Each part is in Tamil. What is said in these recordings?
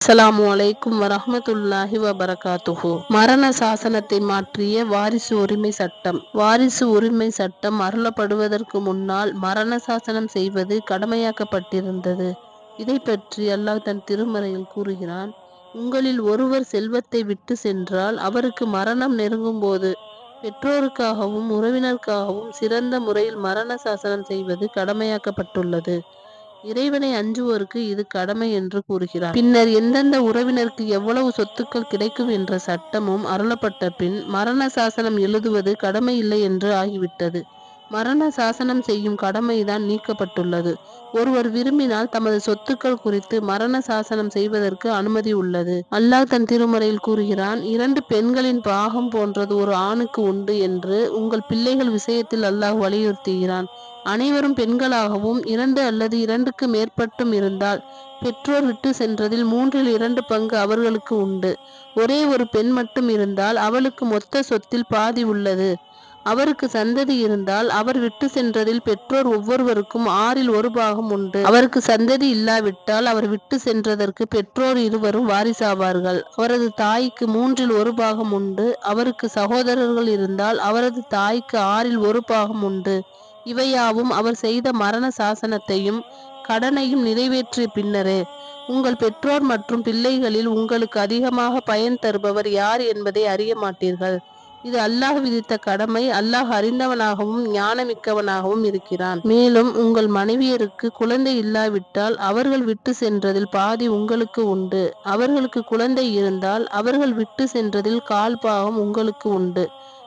அஸ்லாமு அலைக்கும் வரஹ்மத்துல்லாஹி வபரகாத்துஹு. மரண சாசனத்தை மாற்றிய வாரிசு உரிமை சட்டம். வாரிசு உரிமை சட்டம் அருளப்படுவதற்கு முன்னால் மரண சாசனம் செய்வது கடமையாக்கப்பட்டிருந்தது. இதை பற்றி அல்லாஹ் தன் திருமறையில் கூறுகிறான் உங்களில் ஒருவர் செல்வத்தை விட்டு சென்றால் அவருக்கு மரணம் நெருங்கும் போது பெற்றோருக்காகவும் உறவினருக்காகவும் சிறந்த முறையில் மரண சாசனம் செய்வது கடமையாக்கப்பட்டுள்ளது. இறைவனை அஞ்சுவோருக்கு இது கடமை என்று கூறுகிறார். பின்னர் எந்தெந்த உறவினருக்கு எவ்வளவு சொத்துக்கள் கிடைக்கும் என்ற சட்டமும் அருளப்பட்ட பின் மரண சாசனம் எழுதுவது கடமை இல்லை என்று ஆகிவிட்டது. மரண சாசனம் செய்யும் கடமைதான் நீக்கப்பட்டுள்ளது. ஒருவர் விரும்பினால் தமது சொத்துக்கள் குறித்து மரண சாசனம் செய்வதற்கு அனுமதி உள்ளது. அல்லாஹ் தன் திருமறையில் கூறுகிறான் இரண்டு பெண்களின் பாகம் போன்றது ஒரு ஆணுக்கு உண்டு என்று உங்கள் பிள்ளைகள் விஷயத்தில் அல்லாஹ் வலியுறுத்துகிறான். அனைவரும் பெண்களாகவும் இரண்டு அல்லது இரண்டுக்கு மேற்பட்டும் இருந்தால் பெற்றோர் விட்டு சென்றதில் மூன்றில் இரண்டு பங்கு அவர்களுக்கு உண்டு. ஒரே ஒரு பெண் மட்டும் இருந்தால் அவளுக்கு மொத்த சொத்தில் பாதி உள்ளது. அவருக்கு சந்ததி இருந்தால் அவர் விட்டு சென்றதில் பெற்றோர் ஒவ்வொருவருக்கும் ஆறில் ஒரு பாகம் உண்டு. அவருக்கு சந்ததி இல்லாவிட்டால் அவர் விட்டு சென்றதற்கு பெற்றோர் இருவரும் வாரிசாவார்கள். அவரது தாய்க்கு மூன்றில் ஒரு பாகம் உண்டு. அவருக்கு சகோதரர்கள் இருந்தால் அவரது தாய்க்கு ஆறில் ஒரு பாகம் உண்டு. இவையாவும் அவர் செய்த மரண சாசனத்தையும் கடனையும் நிறைவேற்றிய பின்னரே உங்கள் பெற்றோர் மற்றும் பிள்ளைகளில் உங்களுக்கு அதிகமாக பயன் தருபவர் யார் என்பதை அறிய மாட்டீர்கள். இது அல்லாஹ் விதித்த கடமை. அல்லாஹ் அறிந்தவனாகவும் ஞானமிக்கவனாகவும் இருக்கிறான். மேலும் உங்கள் மனைவியருக்கு குழந்தை இல்லாவிட்டால் அவர்கள் விட்டு சென்றதில் பாதி உங்களுக்கு உண்டு. அவர்களுக்கு குழந்தை இருந்தால் அவர்கள் விட்டு சென்றதில் கால் பாகம் உங்களுக்கு உண்டு.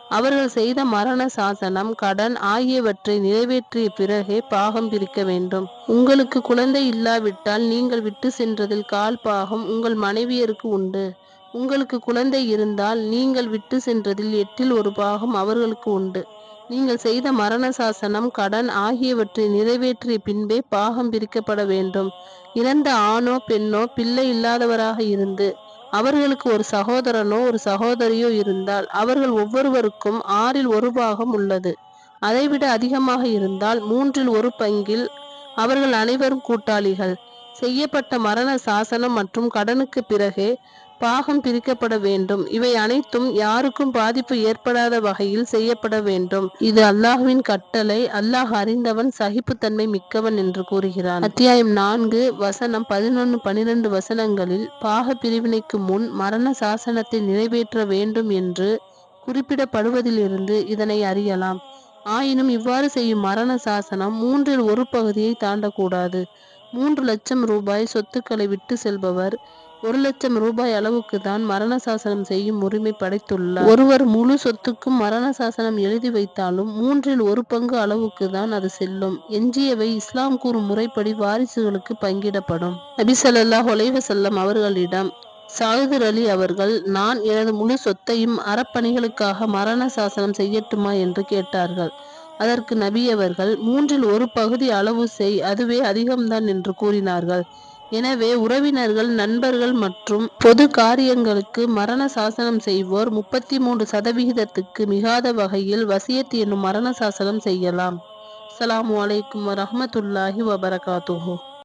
அவர்கள் செய்த மரண சாசனம் கடன் ஆகியவற்றை நிறைவேற்றிய பிறகே பாகம் பிரிக்க வேண்டும். உங்களுக்கு குழந்தை இல்லாவிட்டால் நீங்கள் விட்டு சென்றதில் கால் பாகம் உங்கள் மனைவியருக்கு உண்டு. உங்களுக்கு குழந்தை இருந்தால் நீங்கள் விட்டு சென்றதில் எட்டில் ஒரு பாகம் அவர்களுக்கு உண்டு. நீங்கள் செய்த மரண சாசனம் கடன் ஆகியவற்றை நிறைவேற்றிய பின்பே பாகம் பிரிக்கப்பட வேண்டும். இறந்த ஆணோ பெண்ணோ பிள்ளை இல்லாதவராக இருந்து அவர்களுக்கு ஒரு சகோதரனோ ஒரு சகோதரியோ இருந்தால் அவர்கள் ஒவ்வொருவருக்கும் ஆறில் ஒரு பாகம் உள்ளது. அதைவிட அதிகமாக இருந்தால் மூன்றில் ஒரு பங்கில் அவர்கள் அனைவரும் கூட்டாளிகள். செய்யப்பட்ட மரண சாசனம் மற்றும் கடனுக்கு பிறகே பாகம் பிரிக்கப்பட வேண்டும். இவை அனைத்தும் யாருக்கும் பாதிப்பு ஏற்படாத வகையில் செய்யப்பட வேண்டும். இது அல்லாஹுவின் கட்டளை. அல்லாஹ் அறிந்தவன் சகிப்புத்தன்மை மிக்கவன் என்று கூறுகிறான். அத்தியாயம் நான்கு வசனம் பதினொன்று பனிரெண்டு வசனங்களில் பாக பிரிவினைக்கு முன் மரண சாசனத்தை நிறைவேற்ற வேண்டும் என்று குறிப்பிடப்படுவதிலிருந்து இதனை அறியலாம். ஆயினும் இவ்வாறு செய்யும் மரண சாசனம் மூன்றில் ஒரு பகுதியை தாண்டக்கூடாது. மூன்று லட்சம் ரூபாய் சொத்துக்களை விட்டு செல்பவர் ஒரு லட்சம் ரூபாய் அளவுக்கு தான் மரண சாசனம் செய்யும் உரிமை படைத்துள்ளார். ஒருவர் முழு சொத்துக்கும் மரண சாசனம் எழுதி வைத்தாலும் மூன்றில் ஒரு பங்கு அளவுக்கு தான் அது செல்லும். எஞ்சியவை இஸ்லாம் கூறும் முறைப்படி வாரிசுகளுக்கு பங்கிடப்படும். நபிசல்லா ஸல்லல்லாஹு அவர்களிடம் சாகுதர் அலி அவர்கள் நான் எனது முழு சொத்தையும் அறப்பணிகளுக்காக மரண சாசனம் செய்யட்டுமா? என்று கேட்டார்கள். அதற்கு நபி அவர்கள் மூன்றில் ஒரு பகுதி அளவு செய் அதுவே அதிகம்தான் என்று கூறினார்கள். எனவே உறவினர்கள் நண்பர்கள் மற்றும் பொது காரியங்களுக்கு மரண சாசனம் செய்வோர் முப்பத்தி மூன்று சதவிகிதத்துக்கு மிகாத வகையில் வசியத் என்னும் மரண சாசனம் செய்யலாம். அஸ்ஸலாமு அலைக்கும் வரமத்துல்லாஹி வபரகாத்துஹோ.